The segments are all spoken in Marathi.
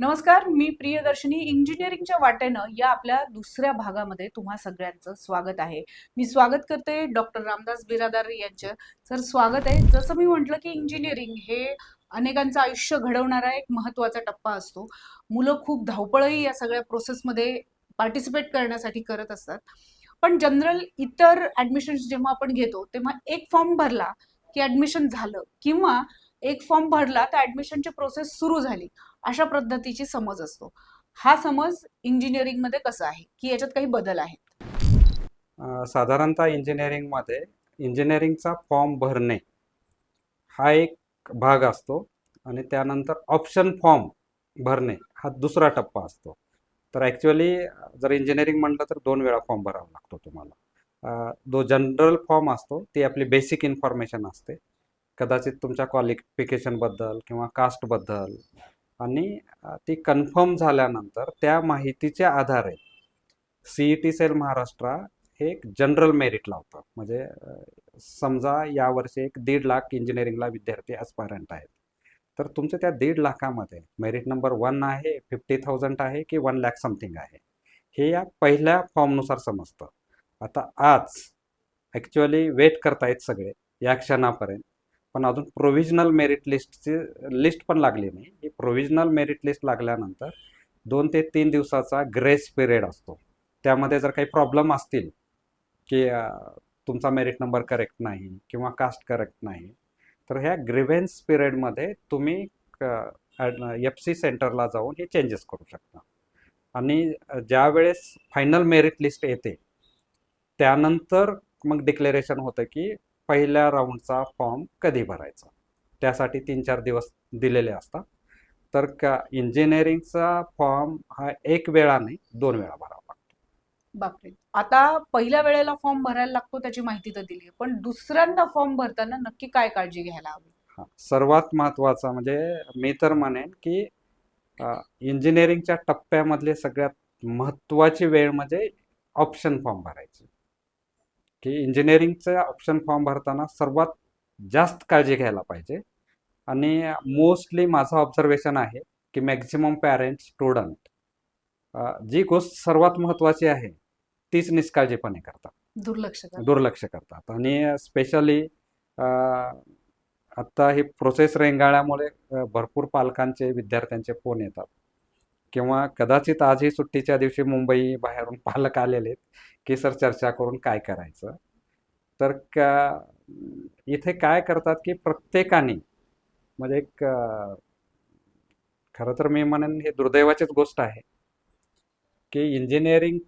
नमस्कार मी प्रियदर्शनी. इंजिनिअरिंगच्या वाटेनं या आपल्या दुसऱ्या भागामध्ये तुम्हा सगळ्यांचं स्वागत आहे. मी स्वागत करते डॉक्टर रामदास बिरादार यांचं. सर स्वागत आहे. जसं मी म्हटलं की इंजिनिअरिंग हे अनेकांचं आयुष्य घडवणारा एक महत्त्वाचा टप्पा असतो. मुलं खूप धावपळही या सगळ्या प्रोसेसमध्ये पार्टिसिपेट करण्यासाठी करत असतात. पण जनरल इतर ॲडमिशन्स जेव्हा आपण घेतो तेव्हा एक फॉर्म भरला की ॲडमिशन झालं किंवा एक फॉर्म भरला तर ॲडमिशनची प्रोसेस सुरू झाली. अशा पद्धतीची समज असतो. हा समज इंजिनिअरिंगमध्ये कसा आहे? की याच्यात काही बदल आहेत? साधारणतः इंजिनिअरिंगमध्ये इंजिनिअरिंगचा फॉर्म भरणे हा एक भाग असतो आणि त्यानंतर ऑप्शन फॉर्म भरणे हा दुसरा टप्पा असतो. तर ॲक्च्युअली जर इंजिनिअरिंग म्हटलं तर दोन वेळा फॉर्म भरावा लागतो तुम्हाला. जो जनरल फॉर्म असतो ती आपली बेसिक इन्फॉर्मेशन असते. कदाचित तुमच्या क्वालिफिकेशनबद्दल किंवा कास्टबद्दल आणि ती कन्फर्म झाल्यानंतर त्या माहितीच्या आधारे C E T cell Maharashtra हे एक जनरल मेरिट लावतं म्हणजे समजा यावर्षी एक दीड लाख इंजिनिअरिंगला विद्यार्थी अस्पायरंट आहेत. तर तुमच्या त्या दीड लाखामध्ये मेरिट नंबर वन आहे फिफ्टी थाउजंड आहे की वन लॅक समथिंग आहे? हे या पहिल्या फॉर्मनुसार समजतं. आता आज ॲक्च्युअली वेट करतायत सगळे या क्षणापर्यंत. पण अजून प्रोव्हिजनल मेरिट लिस्टची लिस्ट पण लागली नाही. ही प्रोव्हिजनल मेरिट लिस्ट लागल्यानंतर दोन ते तीन दिवसाचा ग्रेस पिरियड असतो. त्यामध्ये जर काही प्रॉब्लेम असतील की तुमचा मेरिट नंबर करेक्ट नाही किंवा कास्ट करेक्ट नाही तर ह्या ग्रिव्हेन्स पिरियडमध्ये तुम्ही एफ सी सेंटरला जाऊन हे चेंजेस करू शकता. आणि ज्यावेळेस ज्या वेळेस फायनल मेरिट लिस्ट येते त्यानंतर मग डिक्लेरेशन होतं की पहिल्या राऊंडचा फॉर्म कधी भरायचा? त्यासाठी तीन चार दिवस दिलेले असतात. तर का इंजिनिअरिंगचा फॉर्म हा एक वेळा नाही दोन वेळा भरावा लागतो. बापरे. आता पहिल्या वेळेला फॉर्म भरायला लागतो त्याची माहिती तर दिली पण दुसऱ्यांदा फॉर्म भरताना नक्की काय काळजी घ्यायला हवी? हा. सर्वात महत्त्वाचा म्हणजे मी तर म्हणेन की इंजिनिअरिंगच्या टप्प्यामधले सगळ्यात महत्त्वाची वेळ म्हणजे ऑप्शन फॉर्म भरायची. की इंजिनिअरिंगचा ऑप्शन फॉर्म भरताना सर्वात जास्त काळजी घ्यायला पाहिजे. आणि मोस्टली माझं ऑब्झर्वेशन आहे की मॅक्झिमम पॅरेंट स्टुडंट जी गोष्ट सर्वात महत्त्वाची आहे तीच निष्काळजीपणे करतात. दुर्लक्ष दुर्लक्ष करतात. आणि स्पेशली आत्ता ही प्रोसेस रेंगाळल्यामुळे अ, भरपूर पालकांचे विद्यार्थ्यांचे फोन येतात. किंवा कदाचित आजही सुट्टीच्या दिवशी मुंबई बाहेरून पालक आलेले आहेत की सर चर्चा करून काय करायचं? तर का इथे काय करतात की प्रत्येकाने म्हणजे एक खरं तर मी म्हणेन हे दुर्दैवाचीच गोष्ट आहे की इंजिनिअरिंग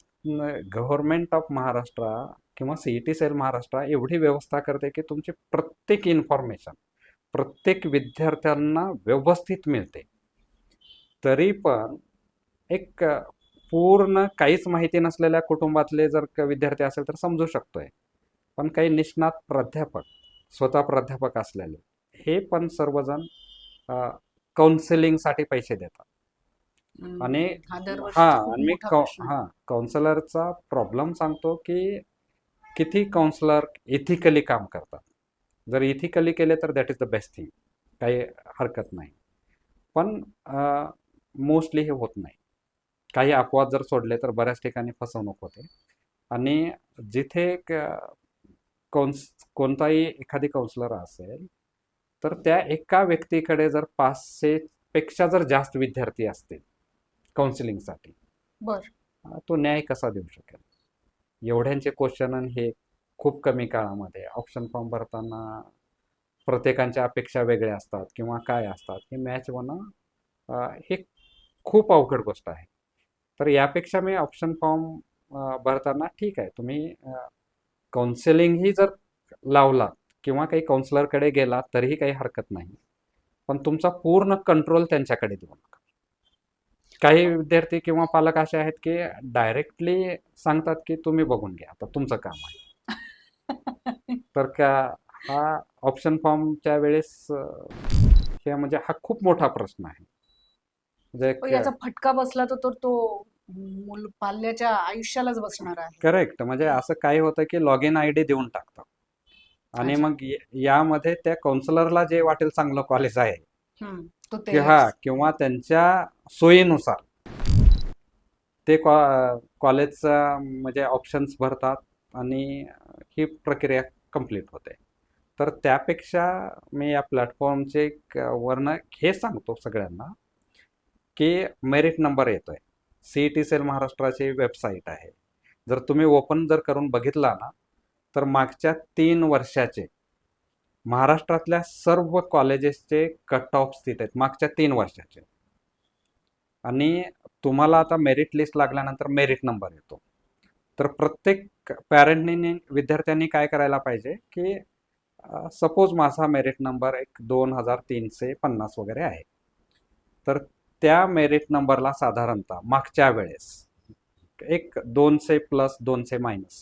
गव्हर्नमेंट ऑफ महाराष्ट्र किंवा C E T cell Maharashtra एवढी व्यवस्था करते की तुमची प्रत्येक इन्फॉर्मेशन प्रत्येक विद्यार्थ्यांना व्यवस्थित मिळते. तरी पण एक पूर्ण काहीच माहिती नसलेल्या कुटुंबातले जर विद्यार्थी असेल तर समजू शकतोय. पण काही निष्णात प्राध्यापक स्वतः प्राध्यापक असलेले हे पण सर्वजण काउन्सिलिंगसाठी पैसे देतात. आणि हा मी. हा काउन्सिलरचा प्रॉब्लेम सांगतो की किती काउन्सिलर इथिकली काम करतात. जर इथिकली केले तर that is the best thing काही हरकत नाही. पण मोस्टली हे होत नाही. काही अपवाद जर सोडले तर बऱ्याच ठिकाणी फसवणूक होते. आणि जिथे क- कौन्स कोणताही एखादी काउन्सिलर असेल तर त्या एका व्यक्तीकडे जर पाचशे पेक्षा जर जास्त विद्यार्थी असतील काउन्सिलिंगसाठी बर. तो न्याय कसा देऊ शकेल? एवढ्यांचे क्वेश्चन हे खूप कमी काळामध्ये ऑप्शन फॉर्म भरताना प्रत्येकांच्या अपेक्षा वेगळ्या असतात किंवा काय असतात हे मॅच होणं हे खूप अवघड गोष्ट आहे. तर यापेक्षा मी ऑप्शन फॉर्म भरताना ठीक आहे. तुम्ही काउन्सिलिंगही जर लावलात किंवा काही काउन्सिलरकडे गेलात तरीही काही हरकत नाही. पण तुमचा पूर्ण कंट्रोल त्यांच्याकडे देऊ नका. काही विद्यार्थी किंवा पालक असे आहेत की डायरेक्टली सांगतात की तुम्ही बघून घ्या आता तुमचं काम आहे. तर का हा ऑप्शन फॉर्मच्या वेळेस हे म्हणजे हा खूप मोठा प्रश्न आहे. पण याचा फटका बसला तर तो- तो मूल पाल्याच्या आयुष्यालाच बसणार आहे. करेक्ट म्हणजे असं काय होतं की लॉग इन आय डी देऊन टाकतात आणि. मग यामध्ये त्या काउन्सिलरला जे वाटेल चांगलं कॉलेज आहे. हा. किंवा त्यांच्या सोयीनुसार. ते कॉलेजचा म्हणजे ऑप्शन्स भरतात आणि ही प्रक्रिया कंप्लीट होते. तर त्यापेक्षा मी या प्लॅटफॉर्मचे वरनं हे सांगतो सगळ्यांना. की मेरिट नंबर येतोय. सी ई टी सेल महाराष्ट्राची वेबसाईट आहे. जर तुम्ही ओपन जर करून बघितला ना तर मागच्या तीन वर्षाचे महाराष्ट्रातल्या सर्व कॉलेजेसचे कट ऑफ स्थित आहेत मागच्या तीन वर्षाचे. आणि तुम्हाला आता मेरिट लिस्ट लागल्यानंतर मेरिट नंबर येतो. तर प्रत्येक पॅरेंटनी विद्यार्थ्यांनी काय करायला पाहिजे की सपोज माझा मेरिट नंबर एक दोन हजार तीनशे पन्नास वगैरे आहे. तर त्या मेरिट नंबरला साधारणतः मागच्या वेळेस एक दोनशे प्लस दोनशे मायनस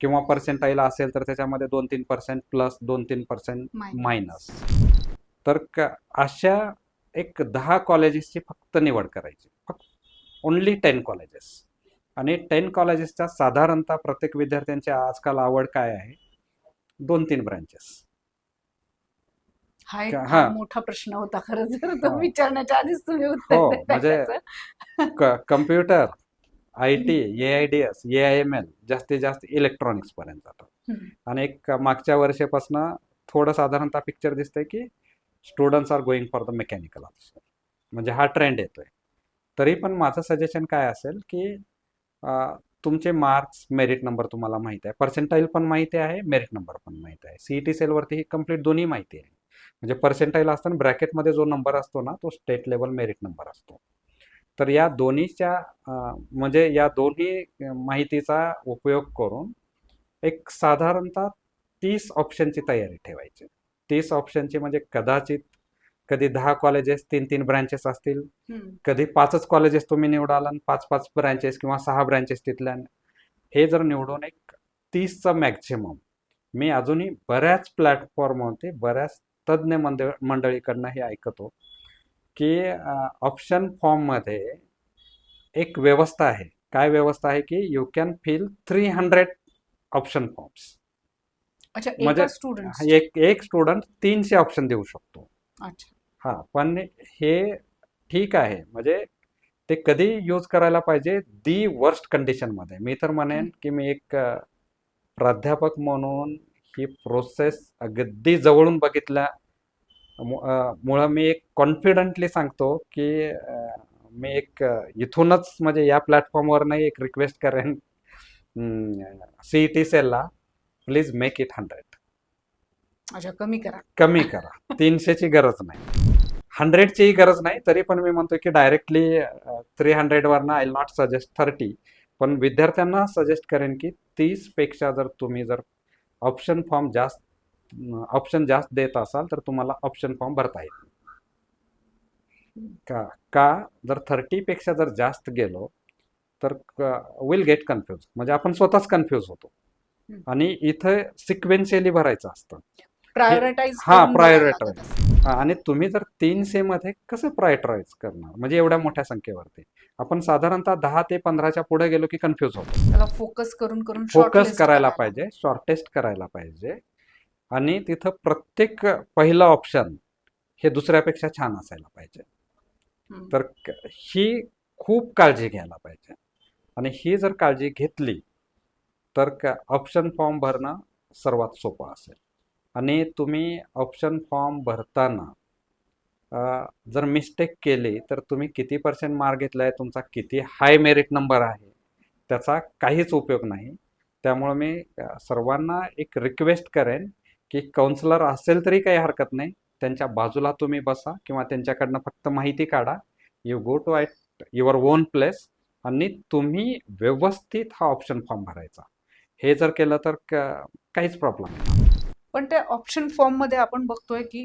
किंवा पर्सेंटाईल असेल तर त्याच्यामध्ये दोन तीन पर्सेंट प्लस दोन तीन पर्सेंट. मायनस तर अशा एक दहा कॉलेजेसची फक्त निवड करायची. फक्त ओन्ली टेन कॉलेजेस आणि टेन कॉलेजेसच्या साधारणतः प्रत्येक विद्यार्थ्यांची आजकाल आवड काय आहे? दोन तीन ब्रँचेस हा एक हा. मोठा प्रश्न होता खरं जर तो हा. विचारण्याच्या आधीच तुम्ही उत्तर हो, देताय म्हणजे त्याचं. Computer I T A I D S A I M L जास्तीत जास्त इलेक्ट्रॉनिक्स पर्यंत जातं हम्म. आणि एक मागच्या वर्षापासून थोडं साधारणतः पिक्चर दिसतंय की students are going for the mechanical officer म्हणजे हा ट्रेंड येतोय तरी पण माझं सजेशन काय असेल की अं, तुमचे मार्क्स मेरिट नंबर तुम्हाला माहिती आहे पर्सेंटाईल पण माहिती आहे मेरिट नंबर पण माहिती आहे सी ई टी सेलवरती ही कंप्लीट दोन्ही माहिती आहे म्हणजे पर्सेंटाईल असताना ब्रॅकेटमध्ये जो नंबर असतो ना तो स्टेट लेवल मेरिट नंबर असतो तर या दोन्हीच्या म्हणजे या दोन्ही माहितीचा उपयोग करून एक साधारणतः तीस ऑप्शनची तयारी ठेवायची तीस ऑप्शनची म्हणजे कदाचित कधी दहा कॉलेजेस तीन तीन ब्रँचेस असतील. कधी पाचच कॉलेजेस तुम्ही निवडाल आणि पाच पाच ब्रँचेस किंवा सहा ब्रँचेस तिथल्या हे जर निवडून एक तीसचं मॅक्झिमम मी अजूनही बऱ्याच प्लॅटफॉर्मवरती बऱ्याच तज्ज्ञ मंडळ मंडळीकडनं हे ऐकतो की ऑप्शन फॉर्ममध्ये एक व्यवस्था आहे. काय व्यवस्था आहे की you can fill three hundred option forms अच्छा म्हणजे- एका स्टुडंट एक एक स्टुडंट तीनशे ऑप्शन देऊ शकतो. हा पण हे ठीक आहे. म्हणजे ते कधी यूज करायला पाहिजे? दी वर्स्ट कंडिशनमध्ये मी तर म्हणेन की मी एक प्राध्यापक म्हणून ही प्रोसेस अगदी जवळून बघितल्या. मुळं मी एक कॉन्फिडंटली सांगतो की मी एक इथूनच म्हणजे या प्लॅटफॉर्मवरनं एक रिक्वेस्ट करेन सी ई टी सेलला प्लीज मेक इट हंड्रेड अच्छा कमी करा. कमी करा. तीनशेची गरज नाही. हंड्रेडचीही गरज नाही तरी पण मी म्हणतो की डायरेक्टली थ्री हंड्रेडवरनं आय नॉट सजेस्ट थर्टी पण विद्यार्थ्यांना सजेस्ट करेन की तीसपेक्षा जर तुम्ही जर ऑप्शन फॉर्म जास्त ऑप्शन जास्त देत असाल तर तुम्हाला ऑप्शन फॉर्म भरता येईल. का का जर थर्टीपेक्षा जर जास्त गेलो तर विल गेट कन्फ्यूज म्हणजे आपण स्वतःच कन्फ्यूज होतो. आणि इथं सिक्वेन्शियली भरायचं असतं. प्रायोरिटाईज हा. हा, आणि तुम्ही जर तीनशे मध्ये कसं प्रायोरिटाईज करणार? म्हणजे एवढ्या मोठ्या संख्येवरती. आपण साधारणतः दहा ते पंधराच्या पुढे गेलो की कन्फ्यूज होतो. त्याला फोकस करून करून फोकस करायला पाहिजे शॉर्टेस्ट करायला पाहिजे. आणि तिथं प्रत्येक पहिलं ऑप्शन हे दुसऱ्यापेक्षा छान असायला पाहिजे. तर ही खूप काळजी घ्यायला पाहिजे. आणि ही जर काळजी घेतली तर ऑप्शन फॉर्म भरणं सर्वात सोपं असेल. आणि तुम्ही ऑप्शन फॉर्म भरताना जर मिस्टेक केली तर तुम्ही किती पर्सेंट मार्क घेतला आहे तुमचा किती हाय मेरिट नंबर आहे त्याचा काहीच उपयोग नाही. त्यामुळे मी सर्वांना एक रिक्वेस्ट करेन की काउन्सलर असेल तरी काही हरकत नाही. त्यांच्या बाजूला तुम्ही बसा किंवा त्यांच्याकडनं फक्त माहिती काढा. You go to I your own place आणि तुम्ही व्यवस्थित हा ऑप्शन फॉर्म भरायचा. हे जर केलं तर क- काहीच प्रॉब्लेम नाही. पण त्या ऑप्शन फॉर्ममध्ये आपण बघतोय की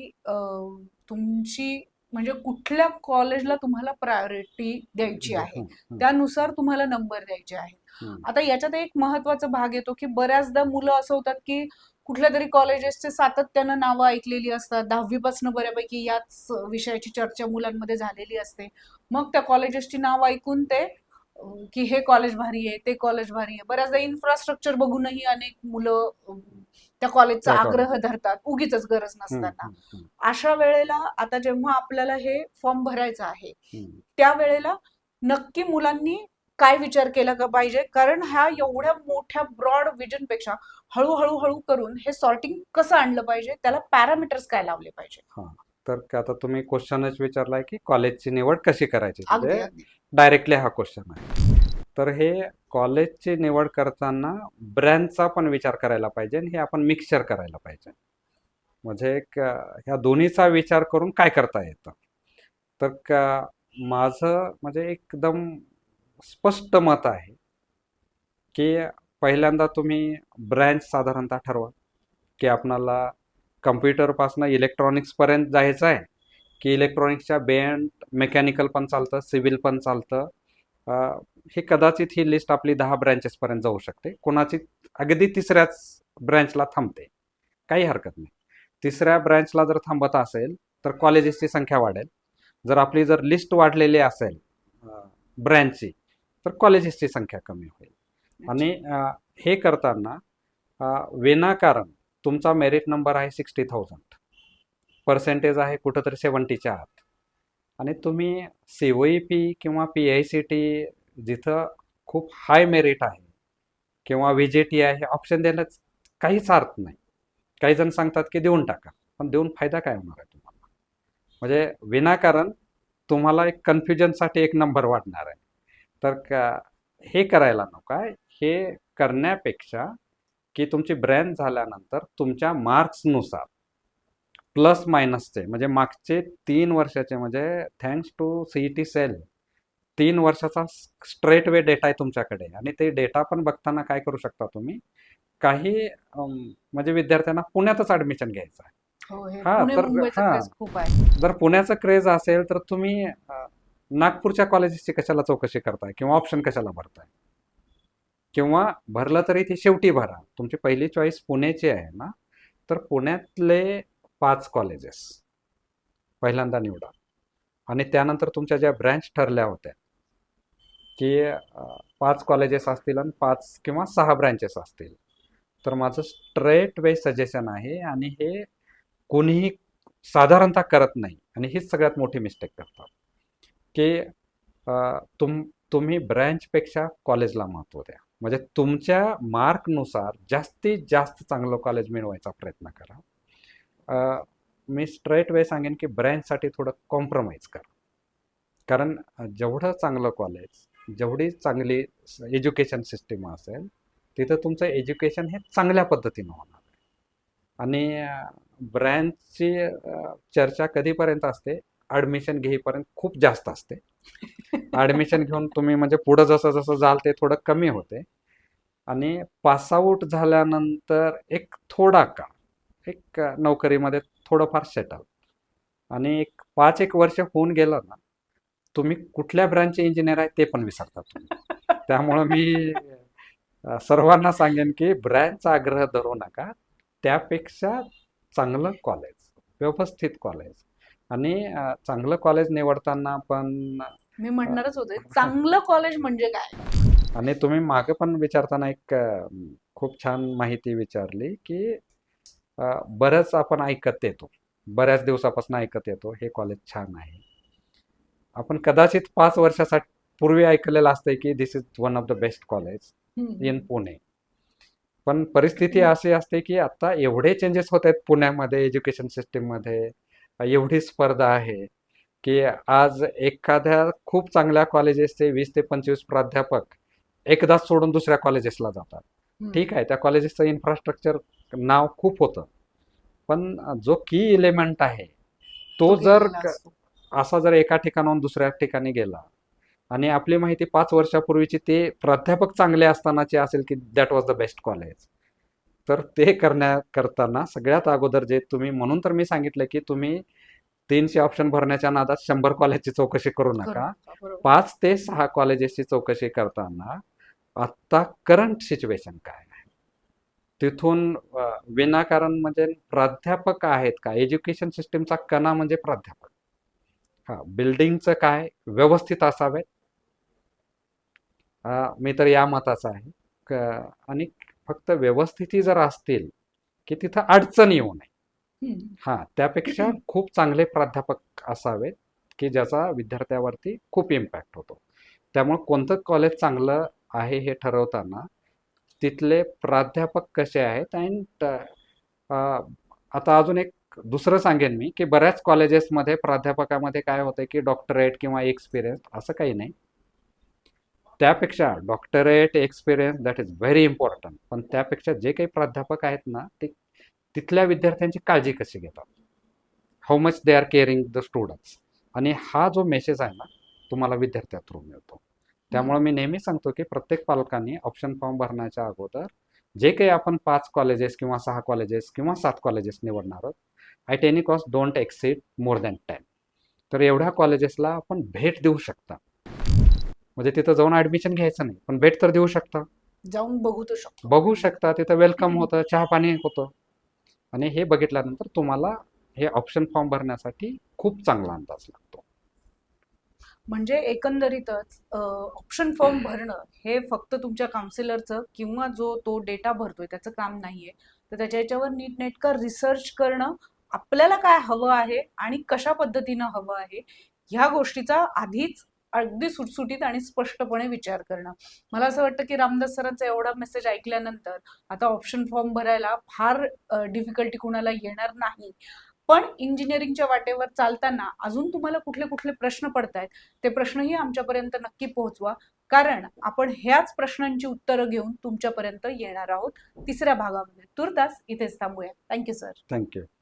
तुमची म्हणजे कुठल्या कॉलेजला तुम्हाला प्रायोरिटी द्यायची आहे? त्यानुसार तुम्हाला नंबर द्यायचे आहेत. हम्म. आता याच्यात एक महत्त्वाचा भाग येतो की बऱ्याचदा मुलं असं होतात की कुठल्या तरी कॉलेजेसचे सातत्यानं नावं ऐकलेली असतात. दहावीपासून बऱ्यापैकी याच विषयाची चर्चा मुलांमध्ये झालेली असते. मग त्या कॉलेजेसची नाव ऐकून ते की हे कॉलेज भारी आहे ते कॉलेज भारी आहे. बऱ्याचदा इन्फ्रास्ट्रक्चर बघूनही अनेक मुलं त्या कॉलेजचा आग्रह धरतात. उगीच गरज नसताना. अशा वेळेला आता जेव्हा आपल्याला हे फॉर्म भरायचं आहे. त्यावेळेला नक्की मुलांनी काय विचार केला का पाहिजे? कारण ह्या एवढ्या मोठ्या ब्रॉड विजनपेक्षा हळूहळू हळू करून हे सॉर्टिंग कसं आणलं पाहिजे? त्याला पॅरामीटर्स काय लावले पाहिजे? तर आता तुम्ही क्वेश्चनच विचारलाय की कॉलेजची निवड कशी करायची? अगदी म्हणजे डायरेक्टली हा क्वेश्चन आहे. तर हे कॉलेजची निवड करताना ब्रँडचा पण विचार करायला पाहिजे आणि हे आपण मिक्सचर करायला पाहिजे. म्हणजे एक, ह्या दोन्हीचा विचार करून काय करता येतं? तर का माझं म्हणजे एकदम स्पष्ट मत आहे की पहिल्यांदा तुम्ही ब्रँच साधारणतः ठरवा की आपणाला कम्प्युटरपासून इलेक्ट्रॉनिक्सपर्यंत जायचं आहे की इलेक्ट्रॉनिक्सच्या बेंड मेकॅनिकल पण चालतं सिव्हिल पण चालतं हे कदाचित ही लिस्ट आपली दहा ब्रँचेसपर्यंत जाऊ शकते. कोणाची अगदी तिसऱ्याच ब्रँचला थांबते. काही हरकत नाही. तिसऱ्या ब्रँचला जर थांबत असेल तर कॉलेजेसची संख्या वाढेल. जर आपली जर लिस्ट वाढलेली असेल ब्रँचची तर कॉलेजेसची संख्या कमी होईल. आणि हे करताना विनाकारण तुमचा मेरिट नंबर आहे सिक्स्टी थाउजंड पर्सेंटेज आहे कुठंतरी सेवन्टीच्या आत. आणि तुम्ही सी ओ ई पी किंवा पी आय सी टी जिथं खूप हाय मेरिट आहे किंवा व्ही जे टी आहे हे ऑप्शन देण्यात काहीच अर्थ नाही. काही जण सांगतात की देऊन टाका पण देऊन फायदा काय होणार आहे तुम्हाला? म्हणजे विनाकारण तुम्हाला एक कन्फ्युजनसाठी एक नंबर वाढणार आहे. तर का हे करायला नको. हे करण्यापेक्षा की तुमची ब्रँड झाल्यानंतर तुमच्या मार्क्सनुसार प्लस मायनसचे म्हणजे मागचे तीन वर्षाचे म्हणजे thanks to C T cell तीन वर्षाचा स्ट्रेट वे डेटा आहे तुमच्याकडे. आणि ते डेटा पण बघताना काय करू शकता तुम्ही? काही म्हणजे विद्यार्थ्यांना पुण्यातच ॲडमिशन घ्यायचं आहे. हो हे तर हा. जर पुण्याचं क्रेज असेल तर तुम्ही नागपूरच्या कॉलेजेसची कशाला चौकशी करताय? किंवा ऑप्शन कशाला भरताय? किंवा भरलं तरी ती शेवटी भरा. तुमची पहिली चॉईस पुण्याची आहे ना? तर पुण्यातले पाच कॉलेजेस पहिल्यांदा निवडा. आणि त्यानंतर तुमच्या ज्या ब्रँच ठरल्या होत्या की पाच कॉलेजेस असतील आणि पाच किंवा सहा ब्रँचेस असतील तर माझं स्ट्रेट वे सजेशन आहे आणि हे कोणीही साधारणतः करत नाही आणि हीच सगळ्यात मोठी मिस्टेक करतात. की तुम तुम्ही ब्रँचपेक्षा कॉलेजला महत्त्व द्या. म्हणजे तुमच्या मार्कनुसार जास्तीत जास्त चांगलं कॉलेज मिळवायचा प्रयत्न करा. मी स्ट्रेट वे सांगेन की ब्रँचसाठी थोडं कॉम्प्रोमाइज करा. कारण जेवढं चांगलं कॉलेज जेवढी चांगली एज्युकेशन सिस्टीम असेल तिथं तुमचं एज्युकेशन हे चांगल्या पद्धतीनं होणार. आहे आणि ब्रँचची चर्चा कधीपर्यंत असते? ॲडमिशन घेईपर्यंत खूप जास्त असते. ॲडमिशन घेऊन तुम्ही म्हणजे पुढं जसं जसं जाल ते थोडं कमी होते. आणि पास आऊट झाल्यानंतर एक थोडा काळ एक नोकरीमध्ये थोडंफार सेटल आणि एक पाच एक वर्ष होऊन गेलं ना तुम्ही कुठल्या ब्रँचचे इंजिनियर आहे ते पण विसरता तुम्ही. त्यामुळं मी सर्वांना सांगेन की ब्रँचचा आग्रह धरू नका. त्यापेक्षा चांगलं कॉलेज व्यवस्थित कॉलेज आणि चांगलं कॉलेज निवडताना पण मी म्हणणारच होते चांगलं कॉलेज म्हणजे काय? आणि तुम्ही मागे पण विचारताना एक खूप छान माहिती विचारली की बरंच आपण ऐकत येतो. बऱ्याच दिवसापासून ऐकत येतो. हे कॉलेज छान आहे. आपण कदाचित पाच वर्षासाठी पूर्वी ऐकलेलं असतंय की this is one of the best college. In Pune पण परिस्थिती अशी असते की आता एवढे चेंजेस होत आहेत पुण्यामध्ये एज्युकेशन सिस्टीममध्ये एवढी स्पर्धा आहे की आज एखाद्या खूप चांगल्या कॉलेजेसचे वीस ते पंचवीस प्राध्यापक एकदाच सोडून दुसऱ्या कॉलेजेसला जातात. ठीक आहे त्या कॉलेजेसचं इन्फ्रास्ट्रक्चर नाव खूप होतं पण जो की इलेमेंट आहे तो जर. असा जर एका ठिकाणाहून दुसऱ्या ठिकाणी गेला आणि आपली माहिती पाच वर्षापूर्वीची ते प्राध्यापक चांगले असतानाचे असेल की that was the best college तर ते करण्या करताना सगळ्यात अगोदर जे तुम्ही म्हणून तर मी सांगितलं की तुम्ही तीनशे ऑप्शन भरण्याच्या नादात शंभर कॉलेजची चौकशी करू नका. पाच ते सहा कॉलेजेसची चौकशी करताना आत्ता करंट सिच्युएशन काय तिथून विनाकारण म्हणजे प्राध्यापक आहेत का? एज्युकेशन सिस्टीमचा कणा म्हणजे प्राध्यापक. हा बिल्डिंगचं काय? व्यवस्थित असावेत. अ, मी तर या मताचा आहे. आणि फक्त व्यवस्थिती जर असतील की तिथं अडचण येऊ नये. हां त्यापेक्षा खूप चांगले प्राध्यापक असावेत की ज्याचा विद्यार्थ्यावरती खूप इम्पॅक्ट होतो. त्यामुळे कोणतं कॉलेज चांगलं आहे हे ठरवताना तिथले प्राध्यापक कसे आहेत? अँड आता अजून एक दुसरं सांगेन मी की बऱ्याच कॉलेजेसमध्ये प्राध्यापकामध्ये काय होतं की डॉक्टरेट किंवा एक्सपिरियन्स असं काही नाही. त्यापेक्षा doctorate experience that is very important पण त्यापेक्षा जे काही प्राध्यापक आहेत ना ते तिथल्या विद्यार्थ्यांची काळजी कशी घेतात? How much they are caring the students आणि हा जो मेसेज आहे ना तुम्हाला विद्यार्थ्या थ्रू मिळतो. त्यामुळे मी नेहमी सांगतो की प्रत्येक पालकांनी ऑप्शन फॉर्म भरण्याच्या अगोदर जे काही आपण पाच कॉलेजेस किंवा सहा कॉलेजेस किंवा सात कॉलेजेस निवडणार आहोत at any cost don't exceed more than ten तर एवढ्या कॉलेजेसला आपण भेट देऊ शकता. म्हणजे तिथं जाऊन ॲडमिशन घ्यायचं नाही पण भेट तर देऊ शकता. जाऊन बघू तर शकतो. बघू शकता तिथं वेलकम होतं चहा पाणी होतं. आणि हे बघितल्यानंतर तुम्हाला हे ऑप्शन फॉर्म भरण्यासाठी खूप चांगला अंदाज लागतो. म्हणजे एकंदरीतच ऑप्शन फॉर्म भरणं हे फक्त तुमच्या काउन्सिलरचं किंवा जो तो डेटा भरतोय त्याचं काम नाहीये. तर त्याच्या याच्यावर नीटनेटकं रिसर्च करणं आपल्याला काय हवं आहे आणि कशा पद्धतीनं हवं आहे ह्या गोष्टीचा आधीच अगदी सुटसुटीत आणि स्पष्टपणे विचार करणं. मला असं वाटतं की रामदास सरांचा एवढा मेसेज ऐकल्यानंतर आता ऑप्शन फॉर्म भरायला फार डिफिकल्टी कुणाला येणार नाही. पण इंजिनिअरिंगच्या वाटेवर चालताना अजून तुम्हाला कुठले कुठले प्रश्न पडतायत ते प्रश्नही आमच्यापर्यंत नक्की पोहोचवा. कारण आपण ह्याच प्रश्नांची उत्तरं घेऊन तुमच्यापर्यंत येणार आहोत तिसऱ्या भागामध्ये. तुर्तास इथेच थांबूया. Thank you sir thank you